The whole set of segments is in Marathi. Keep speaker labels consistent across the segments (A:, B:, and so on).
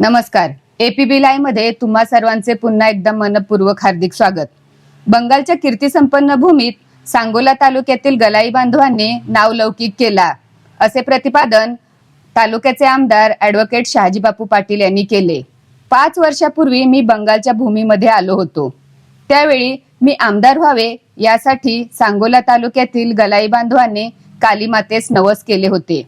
A: नमस्कार. एपीबी लाईव्हमध्ये तुम्हा सर्वांचे पुन्हा एकदा मनपूर्वक हार्दिक स्वागत. बंगालच्या कीर्तिसंपन्न भूमीत सांगोला तालुक्यातील गलाई बांधवांनी नावलौकिक केला. असे प्रतिपादन तालुक्याचे आमदार ऍडव्होकेट शहाजी बापू पाटील यांनी केले. पाच वर्षापूर्वी मी बंगालच्या भूमीमध्ये आलो होतो. त्यावेळी मी आमदार व्हावे यासाठी सांगोला तालुक्यातील गलाई बांधवांनी कालीमातेस नवस केले होते.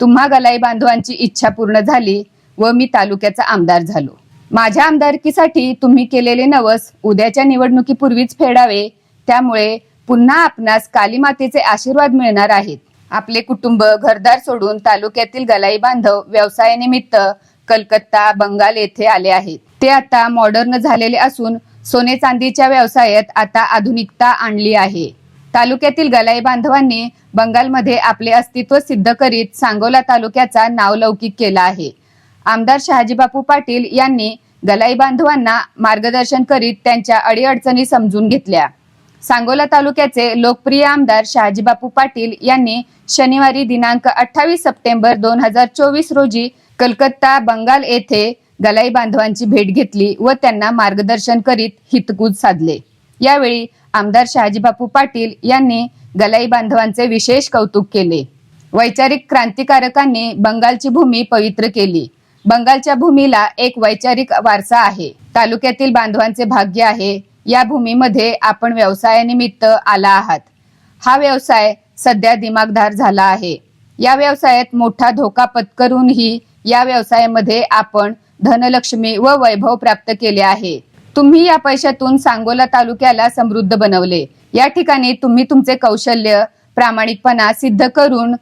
A: तुम्हा गलाई बांधवांची इच्छा पूर्ण झाली व मी तालुक्याचा आमदार झालो. माझ्या आमदारकीसाठी तुम्ही केलेले नवस उद्याच्या निवडणुकीपूर्वीच फेडावे. त्यामुळे पुन्हा आपणास कालीमातेचे आशीर्वाद मिळणार आहेत. आपले कुटुंब घरदार सोडून तालुक्यातील गलाई बांधव व्यवसायानिमित्त कलकत्ता बंगाल येथे आले आहेत. ते आता मॉडर्न झालेले असून सोने चांदीच्या व्यवसायात आता आधुनिकता आणली आहे. तालुक्यातील गलाई बांधवांनी बंगालमध्ये आपले अस्तित्व सिद्ध करीत सांगोला तालुक्याचा नावलौकिक केला आहे. आमदार शहाजीबापू पाटील यांनी गलाई बांधवांना मार्गदर्शन करीत त्यांच्या अडीअडचणी समजून घेतल्या. सांगोला तालुक्याचे लोकप्रिय आमदार शहाजीबापू पाटील यांनी शनिवारी दिनांक अठ्ठावीस सप्टेंबर दोन हजार चोवीस रोजी कलकत्ता बंगाल येथे गलाई बांधवांची भेट घेतली व त्यांना मार्गदर्शन करीत हितकूज साधले. यावेळी आमदार शहाजीबापू पाटील यांनी गलाई बांधवांचे विशेष कौतुक केले. वैचारिक क्रांतिकारकांनी बंगालची भूमी पवित्र केली. बंगालच्या भूमीला एक वैचारिक वारसा आहे. तालुक्यातील बांधवांचे भाग्य आहे. या भूमीमध्ये आपण व्यवसायानिमित्त आला आहात. हा व्यवसाय सध्या दिमागदार झाला आहे. या व्यवसायात मोठा धोका पत्करूनही या व्यवसायामध्ये आपण धनलक्ष्मी व वैभव प्राप्त केले आहे. तुम्ही या पैशातून सांगोला तालुक्याला समृद्ध बनवले. या ठिकाणी तुम्ही तुमचे कौशल्य प्रामाणिकपणा सिद्ध करून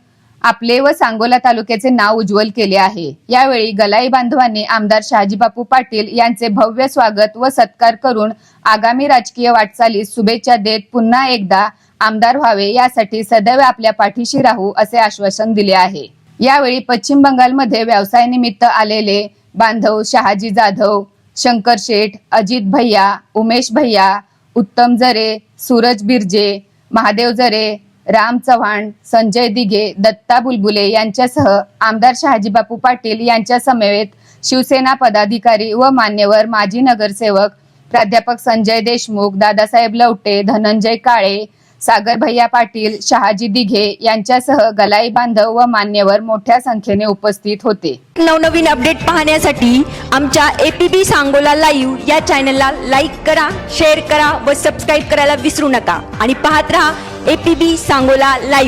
A: आपले व सांगोला तालुक्याचे नाव उज्ज्वल केले आहे. यावेळी गलाई बांधवांनी आमदार शहाजीबापू पाटील यांचे भव्य स्वागत व सत्कार करून आगामी राजकीय वाटचालीस शुभेच्छा देत पुन्हा एकदा आमदार व्हावे यासाठी सदैव आपल्या पाठीशी राहू असे आश्वासन दिले आहे. यावेळी पश्चिम बंगालमध्ये व्यवसायानिमित्त आलेले बांधव शहाजी जाधव शंकर शेठ अजित भैया उमेश भैया उत्तम जरे सूरज बिर्जे महादेव जरे राम चव्हाण संजय दिघे दत्ता बुलबुले यांच्यासह आमदार शहाजीबापू पाटील यांच्या समवेत शिवसेना पदाधिकारी व मान्यवर माजी नगरसेवक प्राध्यापक संजय देशमुख दादासाहेब लवटे धनंजय काळे सागर भैया पाटील शहाजी दिघे यांच्यासह गलाई बांधव व मान्यवर मोठ्या संख्येने उपस्थित होते.
B: नवनवीन अपडेट पाहण्यासाठी आमच्या एपीबी सांगोला लाईव्ह या चॅनलला लाईक करा शेअर करा व सबस्क्राईब करायला विसरू नका. आणि पाहत राहा एपीबी सांगोला लाईव्ह